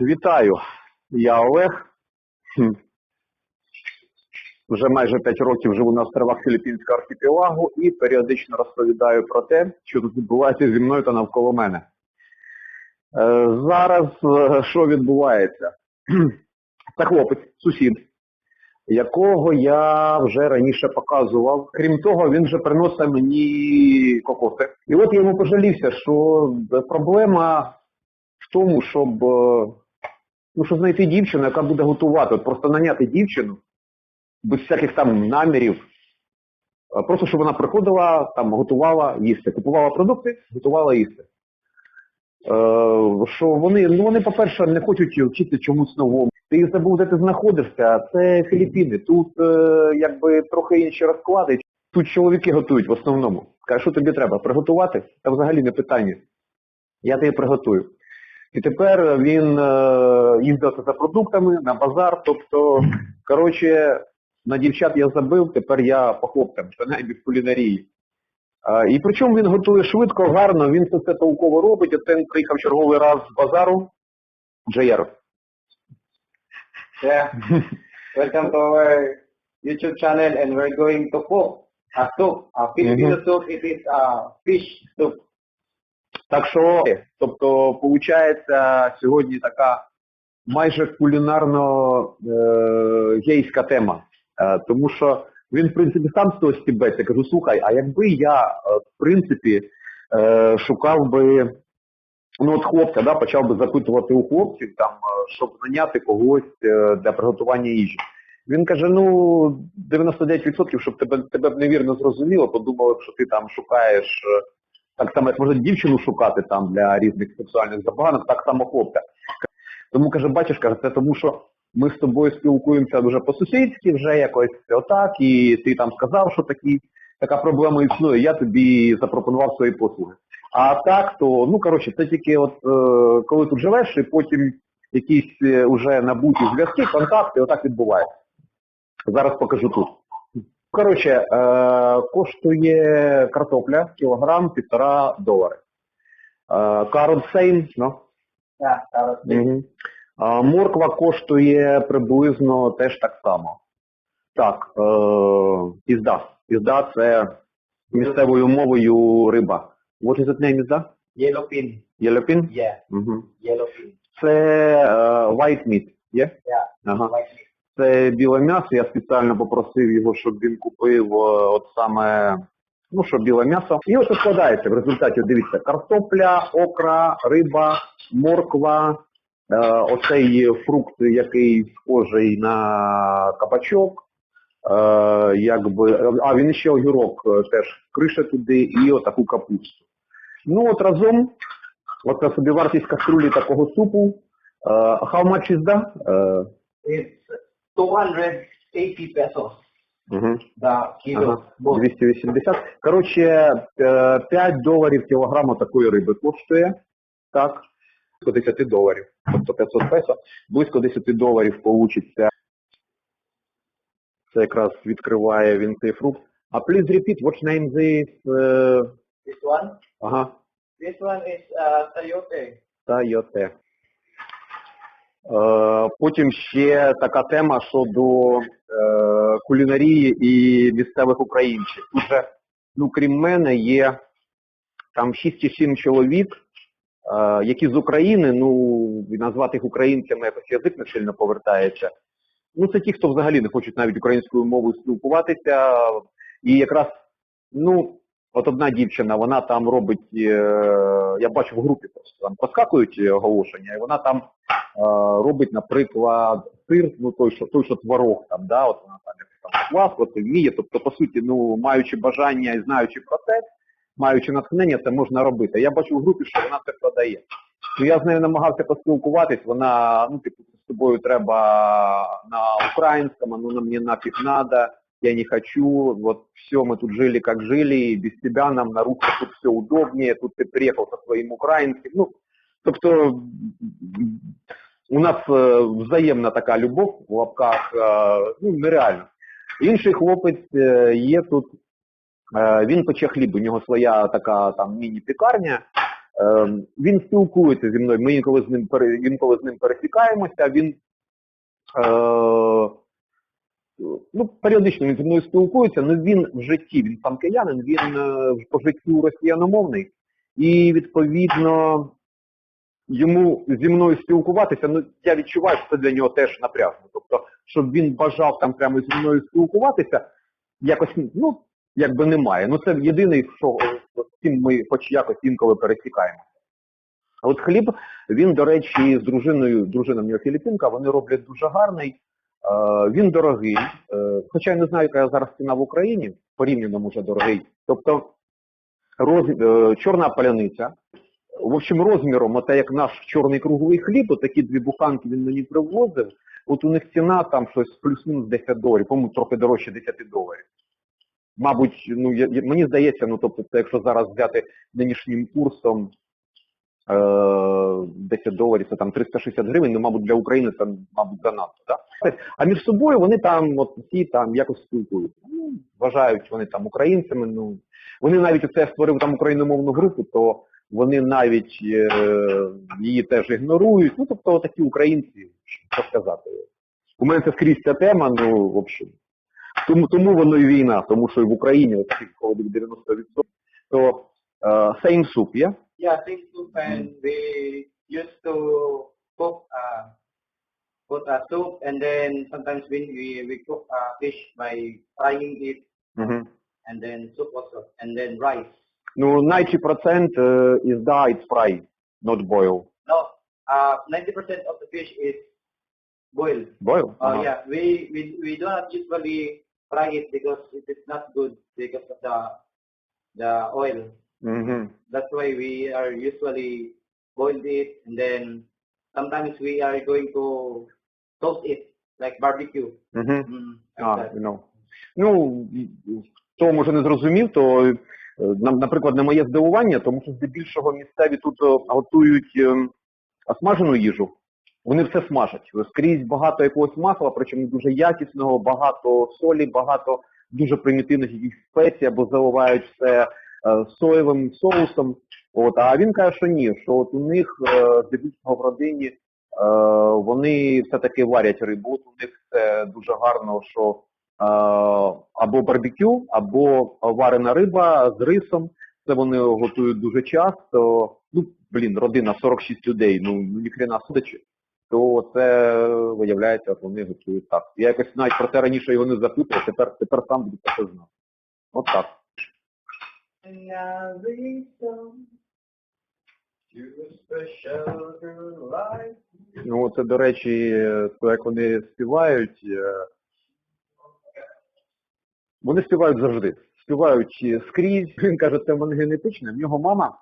Вітаю, я Олег. Вже майже 5 років живу на островах Філіппінського архіпелагу і періодично розповідаю про те, що тут відбувається зі мною та навколо мене. Е, Зараз е, що відбувається? Це хлопець, сусід, якого я вже раніше показував. Крім того, він вже приносить мені кокоси. І от я йому пожалівся, що проблема в тому, щоб, е, ну, щоб знайти дівчину, яка буде готувати. От просто наняти дівчину без всяких там намірів. Просто щоб вона приходила, там готувала їсти, купувала продукти, готувала їсти. Е, що вони, ну вони, по-перше, не хочуть вчити чомусь новому. Ти забув, де ти знаходишся, це Філіппіни. Тут е, якби трохи інші розклади. Тут чоловіки готують в основному. Каже, що тобі треба? Приготувати? Та взагалі не питання. Я тобі приготую. І тепер він е, їздив за продуктами на базар, тобто, коротше, на дівчат я забив, тепер я по хлопцям, принаймні в кулінарії. І причому він готує швидко, гарно, він це все толково робить, він приїхав черговий раз з базару. Джеєр. Yeah. Welcome to our YouTube channel and we're going to cook a soup. A Filipino soup, it is a fish soup. Так що, тобто, виходить, сьогодні така майже кулінарно-гейська тема. Е, тому що він, в принципі, сам з того стібеться. Кажу, слухай, а якби я, е, в принципі, е, шукав би, ну от хлопця, да, почав би запитувати у хлопців, там, е, щоб наняти когось е, для приготування їжі. Він каже, ну, 99%, щоб тебе, тебе б невірно зрозуміло, подумали, що ти там шукаєш е, так само, як можна дівчину шукати там для різних сексуальних забаганок, так само хлопця. Тому каже, бачиш, каже, це тому що ми з тобою спілкуємося дуже по-сусідськи, вже якось отак, і ти там сказав, що такі, така проблема існує, я тобі запропонував свої послуги. А так, то, ну коротше, це тільки от е, коли тут живеш, і потім якісь е, уже набуті зв'язки, контакти, отак відбувається. Зараз покажу тут. Коротше, е, коштує картопля кілограм півтора долари. Е, carrot ну? Yeah, that was морква коштує приблизно теж так само. Так, е, ізда. Ізда це місцевою мовою риба. What is it name ізда? yellowfin. Єлепін? Yeah, yellowfin. Це white meat, є? Yeah, Ага. like meat. Це біле м'ясо, я спеціально попросив його, щоб він купив е, от саме, ну що біле м'ясо. І ось складається в результаті, дивіться, картопля, окра, риба, морква, е, оцей фрукт, який схожий на кабачок, е, якби, а він ще огірок е, теж криша туди і отаку капусту. Ну от разом, собі вартість каструлі такого супу. Е, how much is that? Е, It's 280 pesos. Угу. The kilo. Ага, Both. 280. Коротше, е, 5 доларів кілограма такої риби коштує. Так. Близько 10 доларів. Тобто 500 песо. Близько 10 доларів получиться. Це якраз відкриває він цей фрукт. А please repeat, what's name this? е, This one? ага, This one is uh, sayote. Тайоте. Е, потім ще така тема щодо е, кулінарії і місцевих українців. Тут же, ну, крім мене, є там 6 чи 7 чоловік, е, які з України, ну, назвати їх українцями якось язик не сильно повертається. Ну, це ті, хто взагалі не хочуть навіть українською мовою спілкуватися. І якраз, ну, от одна дівчина, вона там робить, е, я бачу в групі просто, там поскакують е, оголошення, і вона там е, робить, наприклад, сир, ну той, що той, що творог там, да, от вона там якось там клас, от вміє, тобто, по суті, ну, маючи бажання і знаючи процес, маючи натхнення, це можна робити. Я бачу в групі, що вона це продає. Ну, я з нею намагався поспілкуватись, вона, ну, типу, з тобою треба на українському, ну, на мені нафіг надо, я не хочу, вот все, мы тут жили как жили, и без тебя нам на русском тут все удобнее, тут ты приехал со своим украинским. Ну, тобто у нас е, взаємна така любов в лапках, е, ну, нереально. Інший хлопець є тут, е, він пече хліб, у нього своя така там міні-пікарня, Е, він спілкується зі мною, ми інколи з ним, інколи з ним пересікаємося, він е, ну, періодично він зі мною спілкується, але він в житті, він сам киянин, він е, по життю росіяномовний, і відповідно йому зі мною спілкуватися, ну я відчуваю, що це для нього теж напряжно. Тобто, щоб він бажав там прямо зі мною спілкуватися, якось ну якби немає. Ну це єдиний, що е, з цим ми хоч якось інколи пересікаємо. А от хліб, він, до речі, з дружиною, дружина в нього філіппінка, вони роблять дуже гарний. Е, він дорогий, е, хоча я не знаю, яка зараз ціна в Україні, порівняно може дорогий. Тобто роз, е, чорна паляниця, в общем, розміром, оте як наш чорний круговий хліб, от такі дві буханки він мені привозив, от у них ціна там щось плюс-мінус 10 доларів, по-моєму, трохи дорожче 10 доларів. Мабуть, ну я, мені здається, ну тобто якщо зараз взяти нинішнім курсом 10 доларів, це там 360 гривень, ну, мабуть, для України це, мабуть, занадто. Да? А між собою вони там, от всі там якось спілкуються. Ну, вважають вони там українцями, ну, вони навіть оце створив там україномовну групу, то вони навіть е, її теж ігнорують. Ну, тобто такі українці, що сказати. У мене це скрізь ця тема, ну, в общем. Тому, тому воно і війна, тому що і в Україні, от скільки 90%, то е, same soup, yeah? Yeah, things soup and we used to cook uh, put a soup and then sometimes we we, we cook uh, fish by frying it mm-hmm. and then soup also and then rice. No, 90% uh, is died fried, not boiled. No, uh, 90% of the fish is boiled. Boiled. Uh, uh-huh. Yeah, we, we we do not usually fry it because it is not good because of the the oil. Мгм. That's why we are usually boiled it and then sometimes we are going to toast it like barbecue. Мгм. Mm, like А, that. ну. Ну, хто може не зрозумів, то, е, наприклад, не моє здивування, тому що здебільшого місцеві тут е, готують ем, смажену їжу. Вони все смажать. Скрізь багато якогось масла, причому дуже якісного, багато солі, багато дуже примітивних якихось спецій, або заливають все е, соєвим соусом. От, а він каже, що ні, що от у них е, здебільшого в родині е, вони все-таки варять рибу, у них це дуже гарно, що або барбекю, або варена риба з рисом. Це вони готують дуже часто. Ну, блін, родина 46 людей, ну ніхрена судачи. То це виявляється, от вони готують так. Я якось навіть про це раніше його не запитував, тепер, тепер сам буду це знати. От так. Ну, це, до речі, то як вони співають. е, Вони співають завжди. Співають скрізь. Він каже, це в мене генетичне. В нього мама,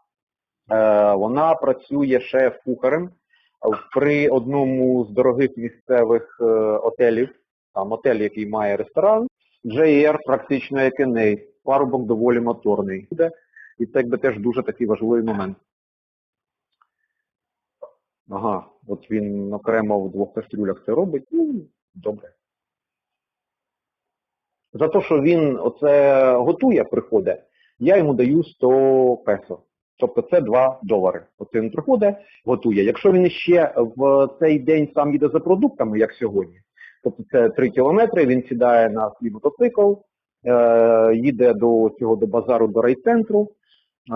е, вона працює шеф-кухарем при одному з дорогих місцевих е, отелів. Там отель, який має ресторан. JR практично як і неї. Парубок доволі моторний. Буде. І це якби теж дуже такий важливий момент. Ага, от він окремо в двох кастрюлях це робить, ну, добре. За те, що він оце готує, приходить, я йому даю 100 песо. Тобто це 2 долари. Оце він приходить, готує. Якщо він ще в цей день сам їде за продуктами, як сьогодні, тобто це 3 кілометри, він сідає на свій мотоцикл, їде до цього до базару, до райцентру, е,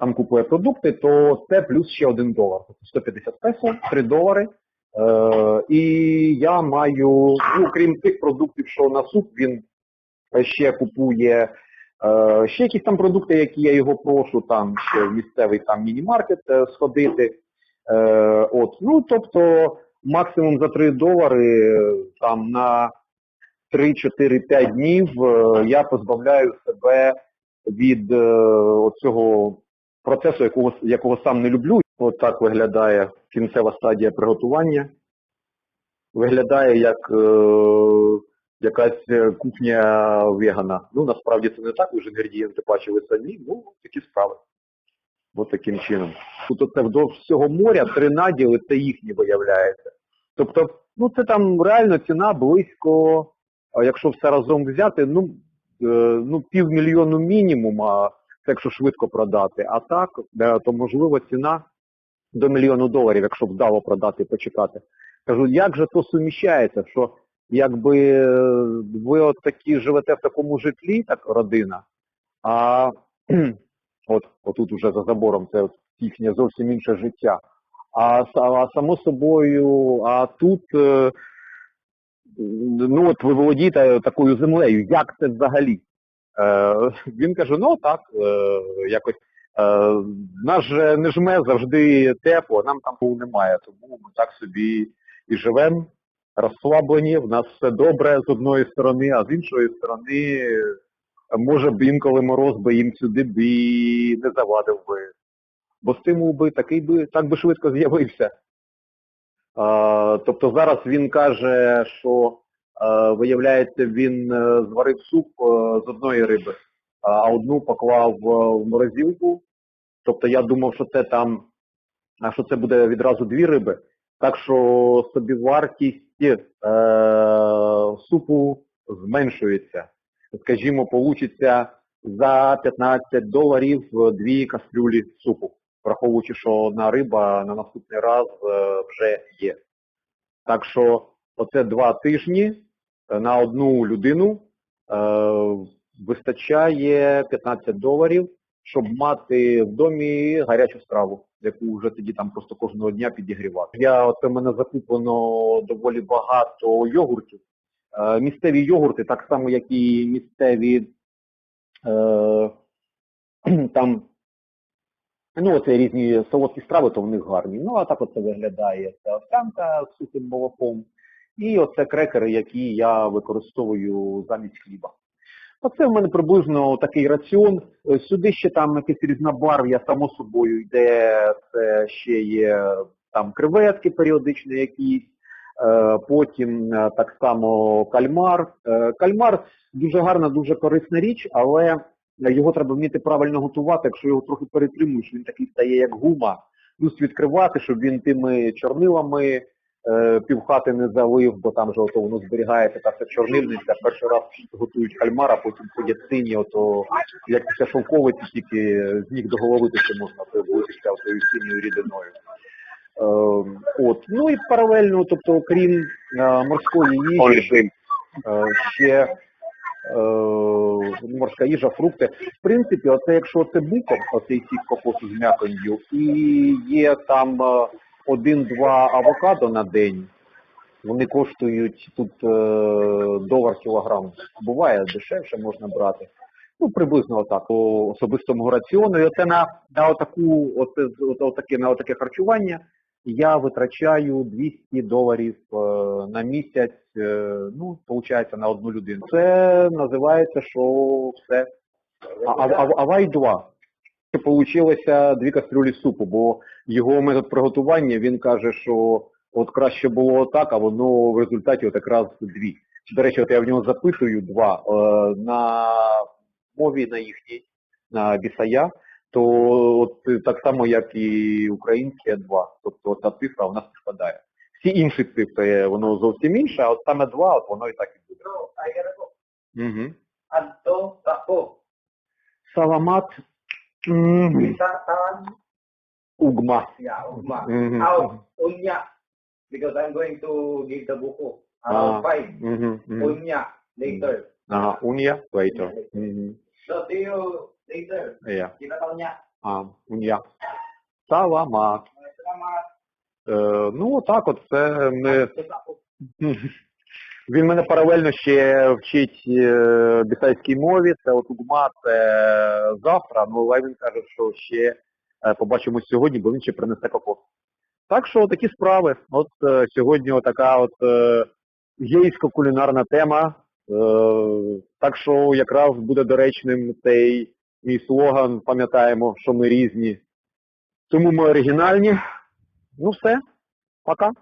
там купує продукти, то це плюс ще 1 долар. Тобто 150 песо, 3 долари. Е, і я маю, ну, крім тих продуктів, що на суп, він ще купує е, ще якісь там продукти, які я його прошу, там ще в місцевий там міні-маркет е, сходити. Е, от, ну, тобто максимум за 3 долари е, там на 3-4-5 днів е, я позбавляю себе від е, оцього процесу, якого, якого сам не люблю. От так виглядає кінцева стадія приготування. Виглядає як е, якась кухня вегана. Ну, насправді це не так, ж інгредієнти бачили самі, ну, такі справи. Ось таким чином. Тут оце вдовж всього моря три наділи, це їхні виявляється. Тобто, ну це там реально ціна близько, якщо все разом взяти, ну, е, ну півмільйону мінімум, а це якщо швидко продати. А так, е, то можливо ціна до мільйону доларів, якщо вдало продати і почекати. Кажу, як же то суміщається, що якби е, ви от такі живете в такому житлі, так родина, а от отут уже за забором це їхнє зовсім інше життя. А, а само собою, а тут ну от ви володієте такою землею, як це взагалі? Е, він каже, ну так, е, якось е, нас же не жме завжди тепло, нам там немає, тому ми так собі і живемо розслаблені, в нас все добре з одної сторони, а з іншої сторони, може б інколи мороз би їм сюди б і не завадив би. Бо стимул би такий би так би швидко з'явився. Тобто зараз він каже, що виявляється, він е, зварив суп е, з одної риби, а одну поклав е, в морозилку. Тобто я думав, що це там, що це буде відразу дві риби. Так що собівартість супу зменшується. Скажімо, получиться за 15 доларів дві кастрюлі супу, враховуючи, що одна риба на наступний раз е, вже є. Так що оце два тижні е, на одну людину е, вистачає 15 доларів, щоб мати в домі гарячу страву, яку вже тоді там просто кожного дня підігрівати. Я от у мене закуплено доволі багато йогуртів. Місцеві йогурти, так само як і місцеві е, там Ну, оце різні солодкі страви, то в них гарні. Ну, а так оце виглядає це овсянка з сухим молоком. І оце крекери, які я використовую замість хліба. Оце в мене приблизно такий раціон. Сюди ще там якесь різнобарв'я, само собою йде, це ще є там креветки періодичні якісь, е, потім е, так само кальмар. Е, Кальмар дуже гарна, дуже корисна річ, але його треба вміти правильно готувати, якщо його трохи перетримуєш, він такий стає як гума. Плюс відкривати, щоб він тими чорнилами е, півхати не залив, бо там же ото воно зберігається, та вся чорнильниця. Перший раз готують кальмара, потім ходять сині, ото як після шовковиці, тільки з ніг до голови ще можна прибутися тою синьою рідиною. Е, от. Ну і паралельно, тобто, окрім е, морської їжі, е, ще морська їжа, фрукти. В принципі, оце якщо це буком, оцей сік кокосу з м'яконью, і є там е, один-два авокадо на день, вони коштують тут е, долар кілограм. Буває дешевше можна брати. Ну, приблизно отак, по особистому раціону. І оце на, на отаку, оце, от, отаке, на отаке харчування я витрачаю 200 доларів е, на місяць, е, ну, виходить, на одну людину. Це називається, що все. А, а, а, авай 2. Получилося дві кастрюлі супу, бо його метод приготування, він каже, що от краще було так, а воно в результаті от якраз дві. До речі, от я в нього запитую два. Е, на мові на їхній, на бісая, то от так само, як і українське два. Тобто от та цифра у нас співпадає. Всі інші цифри, воно зовсім інше, а от саме два, от воно і так і буде. Угу. Саламат угма. Yeah, ugma. Mhm. Out. Unya. Because I'm going to give the buko. Ah. Around five. Угу. Unya. Later. Ага, унія, later. So, see you later. Yeah. Kita tahu nya. А, унія. Саламат. Selamat. Е, ну, так от це ми Він мене паралельно ще вчить е, бісайській мові, це от угма, це завтра, ну але він каже, що ще е, побачимось сьогодні, бо він ще принесе кокос. Так що такі справи. От е, сьогодні така от е, гейсько-кулінарна тема. Е, так що якраз буде доречним цей мій слоган, пам'ятаємо, що ми різні. Тому ми оригінальні. Ну все, пока.